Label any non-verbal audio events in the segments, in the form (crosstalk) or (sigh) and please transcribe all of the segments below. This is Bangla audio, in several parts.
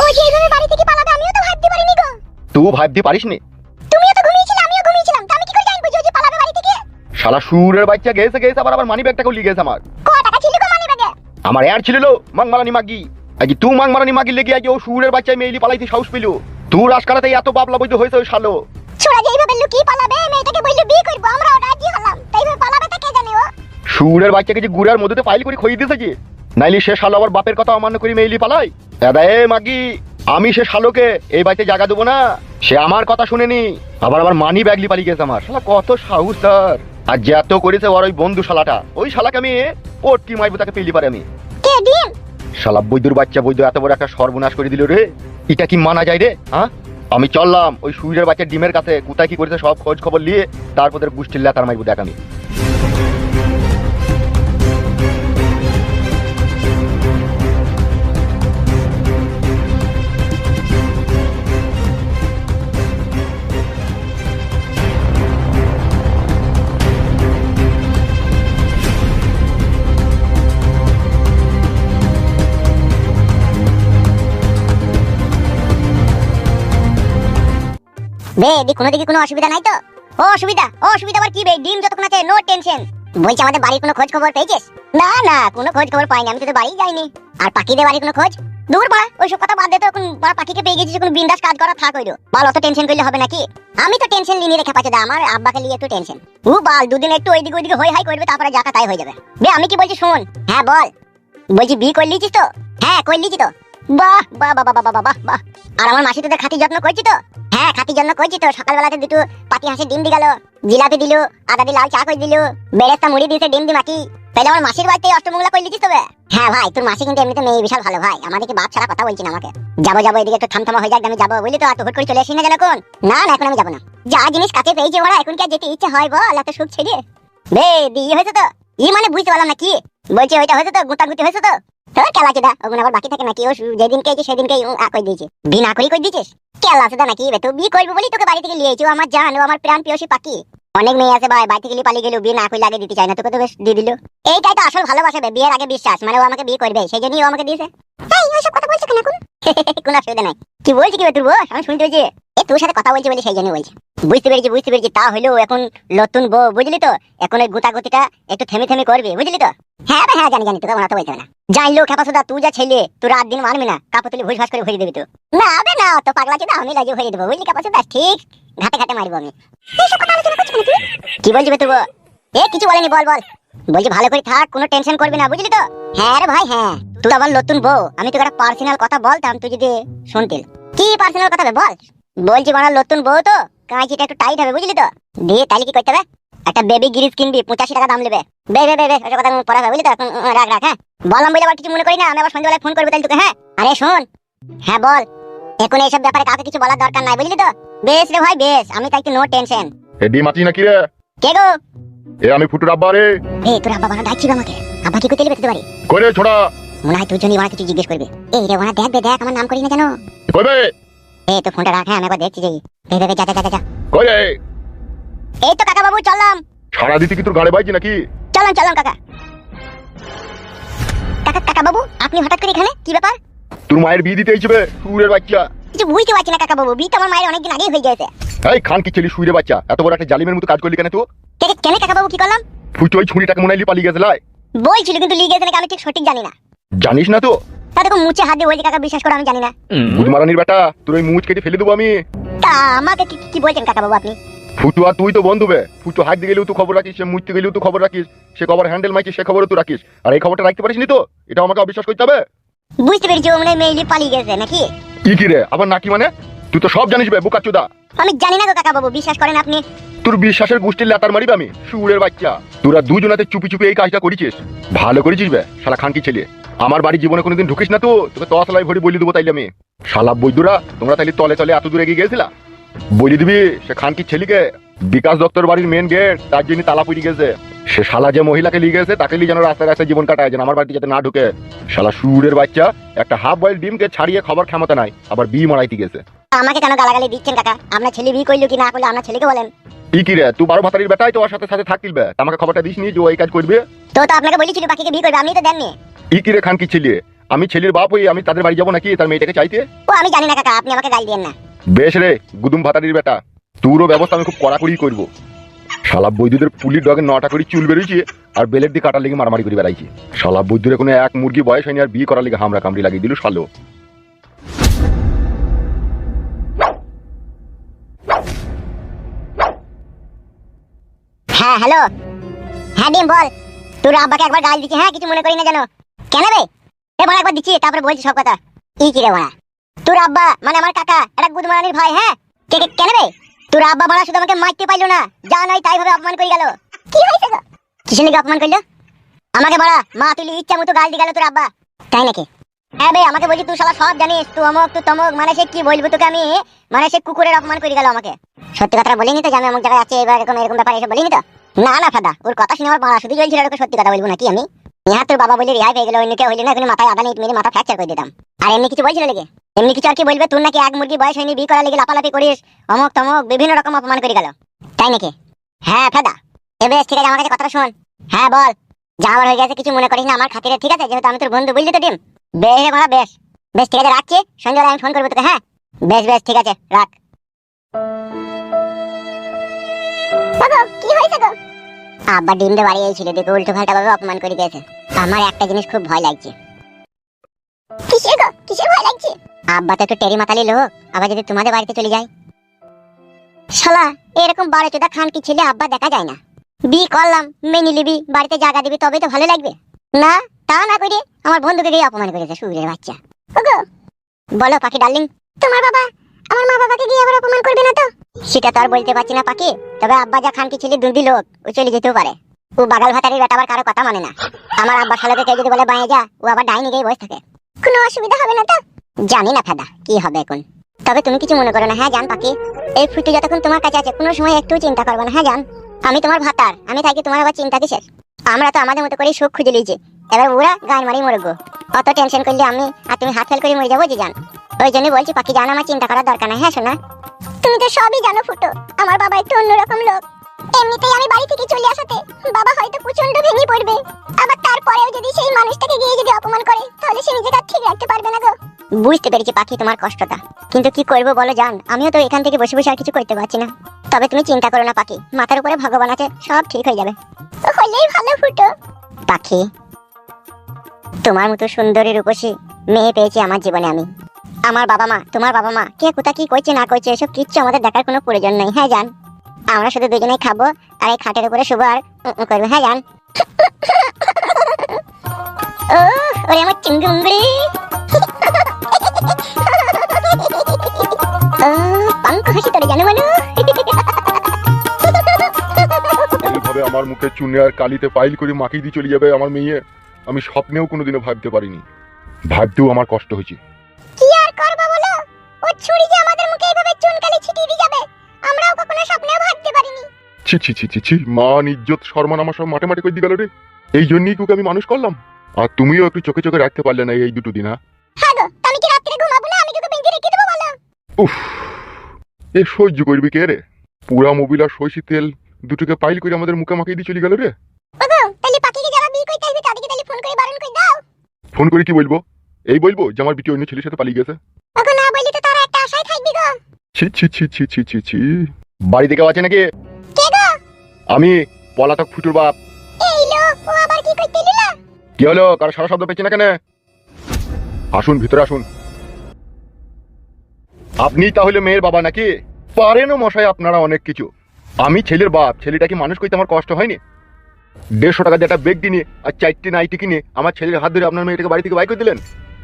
ও যে বাড়ি থেকে পালাবে আমিও তো ভাবতে পারিনি গো। তুই ভাবতে পারিস তুমিও তো ঘুমিয়েছিলে আমিও ঘুমিয়েছিলাম। তা আমি কি করে জানব যে পালাবে বাড়ি থেকে? শালা সুরের বাচ্চা গেছে গেছে আবার আবার মানি গেছে আমার। ক টাকা ছিল গো মানি ব্যাগে আমার এর ছিল লো মাং মাগি। আজ তুই মাং মারানি মাগি লেগে আজ ও সুরের বাচ্চা মেইলি পালাইতে সাহস পেল? তুই রাজকারাতে এত বাবলা বৈধ হয়েছে ওই শালো। ছোড়া যে এইভাবে পালাবে মেয়েটাকে বললে বিয়ে করব আমরাও রাজি হলাম। তাই পালাবে তা কে জানে ও? সুরের বাচ্চাকে যে গুড়ার মধ্যে ফাইল করে খই দিয়েছে যে। নাইলে সে শালো আবার বাপের কথা অমান্য করি মেইলি পালাই। দাদা এ মাগি আমি সে শালোকে এই বাড়িতে জায়গা দেবো না। সে আমার কথা শুনেনি। আবার আবার মানি ব্যাগলি পালিয়ে গেছে আমার। শালা কত সাহস তার। আর যত করেছে ওর ওই বন্ধু শালাটা ওই শালাকে আমি পটকি মাইবো তাকে পেলি পারে আমি। শালা বৈদ্যুর বাচ্চা বৈদ্য এত বড় একটা সর্বনাশ করে দিল রে। এটা কি মানা যায় রে হ্যাঁ? আমি চললাম ওই সুইরের বাচ্চা ডিমের কাছে কোথায় কি করেছে সব খোঁজ খবর নিয়ে তারপর তোর গুষ্টির লেতার মাইবো দেখ আমি। বে কোনো দিকে কোনো অসুবিধা নাই তো? ও, অসুবিধা ও, অসুবিধা আবার কি বে? ডিম যতক্ষণ আছে নো টেনশন বলছি, আমাদের বাড়ির কোনো খোঁজ খবর পেয়েছিস? না না, কোনো খোঁজ খবর পাইনি, আমি তো বাড়ি যাইনি। আর পাখিদের বাড়ির কোনো খোঁজ? দূর কথা বাদ দে তো, এখন বড় পাখিকে পেয়ে গেছিস বিন্দাস কাজ করা থাক অত টেনশন করলে হবে নাকি? আমি তো টেনশন নিয়ে রেখে আমার আব্বাকে নিয়ে একটু টেনশন ও বাল, দুদিন একটু ওইদিকে ওইদিকে হই হাই করবে, তারপরে তাই হয়ে যাবে। বে, আমি কি বলছি, শোন। হ্যাঁ বল। বলছি, বিয়ে করে লিছিস তো? হ্যাঁ করে লিছি তো। বাহ বাহ বাহ বাহ বাহ বাহ বাহ আর আমার মাসি তোদের যত্ন করছি তো। হ্যাঁ খাতির জন্য করছি তো। সকালবেলাতে দুটো পাতি ডিম জিলাপি দিল, আদা লাল চা করে বেরেস্তা মুড়ি দিয়েছে ডিম মাটি। তাহলে আমার মাসির বাড়িতে অষ্টমঙ্গলা করে লিখিস তবে? হ্যাঁ ভাই, তোর মাসি কিন্তু এমনিতে মেয়ে বিশাল ভালো ভাই। বাপ ছাড়া কথা বলছি না আমাকে। যাব যাব এদিকে হয়ে যাক, আমি যাব বুঝলি তো? আর হুট করে চলে আসি না না না, এখন আমি যাব না। যা জিনিস কাছে ওরা, এখন কি যেতে ইচ্ছে হয় বল? এত সুখ ছেড়ে। বে দিয়ে হয়েছে তো? ই মানে বুঝতে পারলাম না কি? বলছি ওইটা হয়েছে তো? গুতাগুতি হয়েছে তো? বলি লিয়ে আমার প্রাণ পাখি। অনেক মেয়ে আছে ভাই দিতে চায় না, তোকে এইটাই তো আসল বিয়ের আগে বিশ্বাস মানে ও আমাকে বিয়ে করবে ও আমাকে কথা (laughs) অসুবিধা নাই। কি বলছি কি বে তুই বস? আমি শুনতে তোর সাথে কথা বলছি বলে সেই জন্য বলছি। বুঝতে পেরেছি বুঝতে পেরেছি। তা হলেও এখন নতুন বউ, বুঝলি তো? এখন ওই গুতাগুতিটা একটু থেমে থেমে করবে, বুঝলি তো? হ্যাঁ হ্যাঁ জানি জানি, তোকে বানাতে বলতে না। জানলো খেপাসুদা তুই যা ছেলে তুই রাত দিন মানবি না। কাপড় তুলি ভুস ভাস করে ভরে দিবি তো। না বে, না, তো পাগলা চিদা আমি লাগিয়ে ভরে দেবো, বুঝলি খেপাসুদা ঠিক। ঘাটে ঘাটে মারবো আমি। এইসব কথা আলোচনা করছিস নাকি কি বলছি বে তুই? এ, কিছু বলেনি, বল বল। বলছি ভালো করে থাক, কোনো টেনশন করবি না, বুঝলি তো? হ্যাঁ রে ভাই হ্যাঁ। তুই আবার নতুন বউ, আমি তোকে একটা পার্সোনাল কথা বলতাম, তুই যদি শুনতিল কি পার্সোনাল কথা বল? বলছি বানার নতুন বউ তো? কাঁচিটা একটু টাইট হবে বুঝলি তো? দিয়ে তাহলে কি করতে হবে? একটা বেবি গ্রিজ কিনবি পঁচাশি টাকা দাম নেবে। বে বে বে ওসব কথা পড়া হবে বুঝলি তো? রাখ রাখ হ্যাঁ? বললাম বলে আবার কিছু মনে করি না আমি আবার সন্ধ্যাবেলায় ফোন করব তাহলে তোকে হ্যাঁ? আরে শোন। হ্যাঁ বল। এখন এইসব ব্যাপারে কাউকে কিছু বলার দরকার নাই বুঝলি তো? বেশ রে ভাই বেশ। আমি তাই নো টেনশন এ ডিম আছিস নাকি রে? কে গো? এ আমি ফুটুর আব্বা রে। এই তোর আব্বা বানা ডাকছিস আমাকে। আব্বা কি করতে লিখতে পারি? করে ছোড়া? মনে হয় তুই জন্য বানা কিছু জিজ্ঞেস করবে। এই রে বানা দেখ দেখ আমার নাম করি না জানো কইবে এই তো ফোনটা রাখ হ্যাঁ আমি একবার দেখছি যাই যা যা যা, কই রে? এই তো কাকা বাবু চললাম। সারা দিতে কি তোর গাড়ি বাইছি নাকি? কাকা কাকা। কাকা বাবু আপনি হঠাৎ করে এখানে? কি ব্যাপার? তোর মায়ের বিয়ে দিতে এইছবে সুরের বাচ্চা। কিছু বুঝতে পারছি না কাকা বাবু বিয়ে তো আমার মায়ের অনেকদিন আগেই হয়ে গেছে এই খান কি ছেলে সুরে বাচ্চা। এত বড় একটা জালিমের মতো কাজ করলি কেন তুই? কেন কাকা বাবু কি করলাম? ফুটো ওই ছুরিটাকে মনে হলি পালিয়ে গেছে লাই বলছিল কিন্তু লিগে গেছে নাকি আমি ঠিক সঠিক জানি না। জানিস না তো? তা দেখো মুছে হাত দিয়ে বলছি কাকা বিশ্বাস করে আমি জানি না। বুধমারানির বেটা তোর ওই মুচ কেটে ফেলে দেবো আমি। তা আমাকে কি- কি বলছেন কাকা বাবু আপনি? ফুটু আর তুই তো বন্ধু বে। ফুটু হাত দিয়ে গেলেও তুই খবর রাখিস সে মুছতে গেলেও তুই খবর রাখিস সে খবর হ্যান্ডেল মাইছিস সে খবরও তুই রাখিস। আর এই খবরটা রাখতে পারিস নি তো? এটা আমাকে অবিশ্বাস করতে হবে? বুঝতে পেরেছি ও মনে মেইলি পালিয়ে গেছে নাকি? ই কি রে আবার নাকি মানে? তুই তো সব জানিস বে বোকা চুদা। আমি জানি না গো কাকা বাবু বিশ্বাস করেন আপনি। তোর বিশ্বাসের গোষ্ঠীর লাতার মারিবে আমি সুরের বাচ্চা। তোরা দুজনাতে চুপি চুপি এই কাজটা করেছিস। ভালো করেছিস বে শালা খানকি ছেলে। আমার বাড়ি জীবনে কোনোদিন ঢুকিস না তো তোকে তসলাই ভরি বলি দেবো তাইলে আমি। শালা বৈদ্যুরা তোমরা তাইলে তলে তলে এত দূরে এগিয়ে গেছিলা বলি দিবি সে খানকি ছেলেকে বিকাশ দত্তর বাড়ির মেন গেট তার জন্য তালা পড়ে গেছে। সে শালা যে মহিলাকে লিয়ে গেছে তাকে লিয়ে যেন রাস্তায় রাস্তায় জীবন কাটায় যেন আমার বাড়িতে যাতে না ঢুকে। শালা সুরের বাচ্চা একটা হাফ বয়েল ডিমকে ছাড়িয়ে খাবার ক্ষমতা নাই আবার বি মারাইতে গেছে। আমাকে কেন গালাগালি দিচ্ছেন কাকা? আপনার ছেলে বিয়ে করল কি না করল আপনার ছেলেকে বলেন। ই কি রে তুই বারো ভাতারির বেটাই তো ওর সাথে সাথে থাকিল বে। আমাকে খবরটা দিস নি যে ওই কাজ করবে? তো তো আপনাকে বলেছিল পাখিকে বিয়ে করবে আপনি তো দেননি। ই কি রে খানকি ছেলে? আমি ছেলের বাপ হই আমি তাদের বাড়ি যাব নাকি? তার মেয়েটাকে চাইতে? ও আমি জানি না কাকা আপনি আমাকে গাল দিয়েন না। বেশ রে গুদুম ভাতারির বেটা। তোরও ব্যবস্থা আমি খুব কড়াকড়ি করব। শালা বৈদ্যুদের পুলির ডগে নটা করে চুল বেরিয়েছে আর বেলের দিকে কাটার লেগে মারামারি করে বেড়াইছে। শালা বৈদ্যুদের কোনো এক মুরগি বয়স হয়নি আর বিয়ে করার লেগে হামরা কামড়ি লাগিয়ে দিল শালো। হ্যাঁ হ্যালো। হ্যাঁ ডিম বল। তোর আব্বাকে একবার গাল দিচ্ছি হ্যাঁ কিছু মনে করি না জানো কেন রে? এ বড় একবার দিচ্ছি, তারপরে বলছি সব কথা। ই কি রে বড়া তোর আব্বা মানে আমার কাকা, একটা গুদমারানির ভাই হ্যাঁ? কে, কে- কেন রে? তোর আব্বা বড়া শুধু আমাকে মারতে পারল না। যা নাই তাই ভাবে অপমান করে গেল। কি হয়েছে গো? কিসের লেগে অপমান করল? আমাকে বড়া মা, তুই ইচ্ছা মতো গাল দিয়ে গেল তোর আব্বা। তাই নাকি? হ্যাঁ বে, আমাকে বলছি, তুই সবাই সব জানিস তুই অমক তুই তমক মানে সে কি বলব তোকে আমি? মানে সে কুকুরের অপমান করে গেল আমাকে। সত্যি কথাটা বলিনি তো যে আমি অমুক জায়গায় আছি এবার এরকম এরকম ব্যাপার এসে বলিনি তো? না না, ফাদা, ওর কথা শুনে আমার মারা শুধু চলছিল ওকে সত্যি কথা বলব নাকি আমি? ইহা তোর বাবা বলে রেহাই পেয়ে গেল অন্যকে হইলে না এখন মাথায় আদা নিট মেরে মাথা ফ্র্যাকচার করে দিতাম। আর এমনি কিছু বলছিল লেগে এমনি কিছু আর কি বলবে? তোর নাকি এক মুরগি বয়স হয়নি, বিয়ে করার লেগে লাপালাপি করিস, অমক তমক, বিভিন্ন রকম অপমান করে গেল। তাই নাকি? হ্যাঁ ফাদা। এ বেশ, ঠিক আছে, আমার কাছে কথাটা শোন। হ্যাঁ বল। যা আমার হয়ে গেছে, কিছু মনে করিস না, আমার খাতিরে, ঠিক আছে? যেহেতু আমি তোর বন্ধু, বুঝলি তো ডিম? বেশ রে মারা, বেশ। বেশ, ঠিক আছে, রাখছি। সন্ধ্যাবেলা আমি ফোন করব তোকে হ্যাঁ? বেশ বেশ, ঠিক আছে, রাখ। কি হয়েছে গো? আব্বা ডিম দিয়ে বাড়ি ছিল দেখে উল্টো পাল্টা ভাবে অপমান করে দিয়েছে। আমার একটা জিনিস খুব ভয় লাগছে। কিসের গো? কিসের ভয় লাগছে? আব্বা তো একটু টেরি মাতালি লোক আবার যদি তোমাদের বাড়িতে চলে যায়? শালা এরকম বারো চোদা খান কি ছেলে আব্বা দেখা যায় না। বি করলাম মেনে নিবি বাড়িতে জায়গা দিবি তবে তো ভালো লাগবে। না তা না করে আমার বন্ধুকে গিয়ে অপমান করেছে সুরের বাচ্চা। ওগো। বলো পাখি ডার্লিং। তোমার বাবা আমার মা বাবাকে গিয়ে আবার অপমান করবে না তো? সেটা তো আর বলতে পারছি না, পাখি। তবে আব্বা যা খানকি ছেলে দুর্দি লোক, ও চলে যেতেও পারে। ও বাগাল ভাতারির বেটা আবার কারও কথা মানে না। আমার আব্বা শালোকে কেউ যদি বলে বাইরে যা, ও আবার ডাইনি গিয়ে বসে থাকে। কোনো অসুবিধা হবে না তো? জানি না ফেদা, কি হবে এখন। তবে তুমি কিছু মনে করো না হ্যাঁ জান পাখি? এই ফুটে যতক্ষণ তোমার কাছে আছে, কোনো সময় একটু চিন্তা করবে না হ্যাঁ জান? আমি তোমার ভাতার, আমি থাকি তোমার আবার চিন্তা কিসের? আমরা তো আমাদের মতো করেই সুখ খুঁজে লিয়েছি এবার ওরা গান মারি মরবো অত টেনশন করলে আমি আর তুমি হাত ফেল করে মরে যাব যে জান? ওই জন্য বলছি পাখি জান আমার চিন্তা করার দরকার নাই। হ্যাঁ শোনা তুমি তো সবই জানো ফুটো। আমার বাবা একটু অন্যরকম লোক। এমনিতেই আমি বাড়ি থেকে চলে আসাতে বাবা হয়তো প্রচণ্ড ভেঙে পড়বে। আবার তারপরেও যদি সেই মানুষটাকে গিয়ে যদি অপমান করে তাহলে সে নিজেকে ঠিক রাখতে পারবে না গো। বুঝতে পেরেছি পাখি তোমার কষ্টটা। কিন্তু কি করব বলো জান? আমিও তো এখান থেকে বসে বসে আর কিছু করতে পারছি না। তবে তুমি চিন্তা করো না পাখি। মাথার উপরে ভগবান আছে সব ঠিক হয়ে যাবে। হলেই ভালো ফুটো। পাখি তোমার মতো সুন্দরী রূপসী মেয়ে পেয়েছি আমার জীবনে আমি। আমার বাবা মা, তোমার বাবা মা, কে, কোথা, কি করছে না করছে এসব কিচ্ছু আমাদের দেখার কোনো প্রয়োজন নেই হ্যাঁ জান? আমরা শুধু দুজনেই খাব, আর এই খাটের উপরে শুভ আর করব হ্যাঁ জান? ওরে আমার চিঙ্গুমগুড়ি ও, পাঙ্ক হাসি তোরে জানো মানু। আমার মুখে চুনে আর কালিতে পাইল করে মাখিয়ে দিয়ে চলে যাবে আমার মেয়ে, আমি স্বপ্নেও কোনোদিনও ভাবতে পারিনি। ভাবতেও আমার কষ্ট হয়েছে। ছুরি যে আমাদের মুখে এইভাবে চুনকালি ছিটিয়ে দিয়ে যাবে আমরাও কখনো স্বপ্নেও ভাবতে পারিনি। ছি ছি ছি ছি ছি মান ইজ্জত সম্মান আমার সব মাঠে মাঠে দিয়ে গেল রে? এই জন্যই তোকে আমি মানুষ করলাম। আর তুমিও একটু চোখে চোখে রাখতে পারলে না এই দুটো দিন হ্যাঁ? হ্যাঁ গো আমি কি রাত্রে ঘুমাবো না? আমি তোকে বেঁধে রেখে দেবো বলো। উফ এ সহ্য করবি কে রে? পুরা মোবিল আর সইষি তেল দুটোকে পাইল করে আমাদের মুখে মাখিয়ে দিয়ে চলে গেল রে। তাহলে পাখিকে যারা বিয়ে করতে আসবে তাদেরকে তাহলে ফোন করে বারণ করে দাও। ফোন করে কি বলব? এই বলব যে আমার বিটি অন্য ছেলের সাথে পালিয়ে গেছে। ছি ছি ছি ছি ছি ছি ছি। বাড়িতে কেউ আছে নাকি? কে গো? আমি পলাতক ফুটুর বাপ। এই লো ও আবার কি করতে কি হলো? কারও সারা শব্দ পেয়েছি না কেন? আসুন ভিতরে আসুন। আপনি তাহলে মেয়ের বাবা নাকি? পারেনও মশাই আপনারা অনেক কিছু। আমি ছেলের বাপ ছেলেটাকে মানুষ করতে আমার কষ্ট হয়নি? দেড়শো টাকা দিয়ে একটা বেগ কিনে আর চারটে নাইটি কিনে আমার ছেলের হাত ধরে আপনার মেয়েটাকে বাড়ি থেকে বাই করে দিলেন?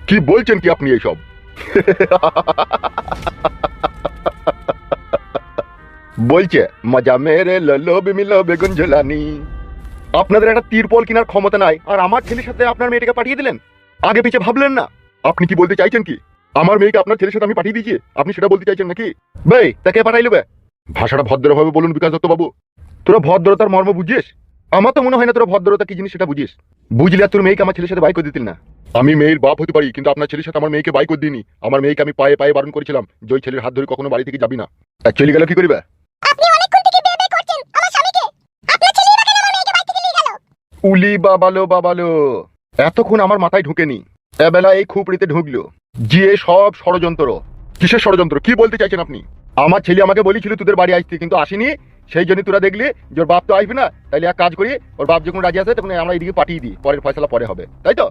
কি বলছেন কি আপনি এইসব? (laughs) বলছে, মজা মেরে ললো বিমিল বেগুন ঝোলানি। আপনাদের একটা তিরপল কেনার ক্ষমতা নাই, আর আমার ছেলের সাথে আপনার মেয়েটাকে পাঠিয়ে দিলেন। আগে পিছে ভাবলেন না। আপনি কি বলতে চাইছেন কি? আমার মেয়েকে আপনার ছেলের সাথে আমি পাঠিয়ে দিয়েছি। আপনি সেটা বলতে চাইছেন নাকি? বে তাকে পাঠাইলো বে ভাষাটা ভদ্রভাবে বলুন বিকাশ দত্ত বাবু। তোরা ভদ্রতার মর্ম বুঝিস? আমার তো মনে হয় না তোরা ভদ্রতা কি জিনিস সেটা বুঝিস। বুঝলে আর তোর মেয়েকে আমার ছেলের সাথে বাই করে দিতিল না। আমি মেয়ের বাপ হতে পারি, কিন্তু আপনার ছেলের সাথে আমার মেয়েকে বাই করে দিইনি। আমার মেয়েকে আমি পায়ে পায়ে বারণ করেছিলাম, যে ওই ছেলের হাত ধরে কখনো বাড়ি থেকে যাবি না। চলে গেল কি করিবে? উলি বাবালো বাবালো। এতক্ষণ আমার মাথায় ঢুকেনি। এবেলা এই খুপড়িতে ঢুকলো। সব ষড়যন্ত্র। কিসের ষড়যন্ত্র? কি বলতে চাইছেন আপনি? আমার ছেলে আমাকে বলেছিল তোদের বাড়ি আসতে, কিন্তু আসেনি। সেই জন্য তোরা দেখলি যে ওর বাপ তো আসবে না। তাইলে এক কাজ করি, ওর বাপ যখন রাজি আসে তখন আমরা এদিকে পাঠিয়ে দিই। পরের ফয়সলা পরে হবে। তাই তো?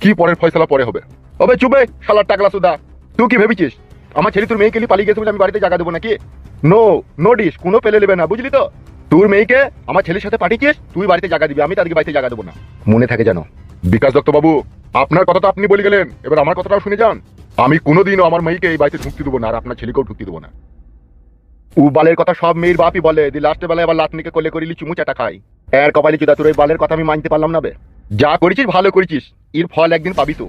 কি পরের ফয়সলা পরে হবে? হবে চুপে, শালার টাকলা সুদা। তুই কি ভেবেছিস? আমার ছেলে তোর মেয়েকে পালিয়ে গেছে বলে আমি বাড়িতে জায়গা দেবো নাকি? নো নো ডিস কোনো পেলে নেবে না, বুঝলি তো? তোর মেয়েকে আমার ছেলের সাথে পাঠিয়েছিস, তুই বাড়িতে জায়গা দিবি, আমি তাদেরকে বাড়িতে জায়গা দেবো না। মনে থাকে জানো বিকাশ দত্ত বাবু, আপনার কথা তো আপনি বলে গেলেন, এবার আমার কথাটাও শুনে যান। আমি কোনোদিনও আমার মেয়েকে এই বাড়িতে ঢুকতে দেবো না, আর আপনার ছেলেকেও ঢুকতে দেবো না। উ বালের কথা সব মেয়ের বাপই বলে, দি লাস্টে বেলায় আবার লাটনিকে কোলে করিলি চুমু চাটা খাই এর কপালে চুদা, তোর এই বালের কথা আমি মানতে পারলাম না বে। যা করেছিস, ভালো করেছিস, এর ফল একদিন পাবি তো।